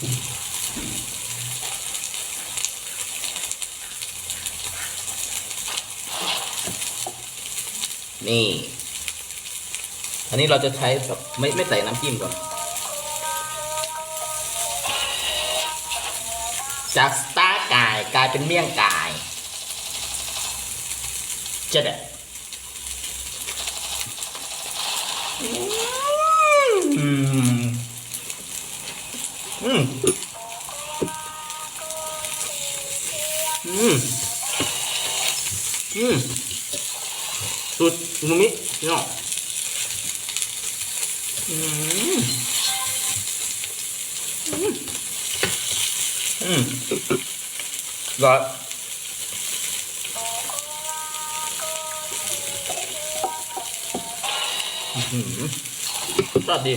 นี่ อันนี้เราจะใช้แบบไม่ไม่ใส่น้ำจิ้มก่อน จากสตาร์กายกลายเป็นเมี่ยงกายเจะเด็ดอืม อืมอืมอืมสุดอูมามิพี่น้องอืมอืมร้อยอื้อหือรสชาติดี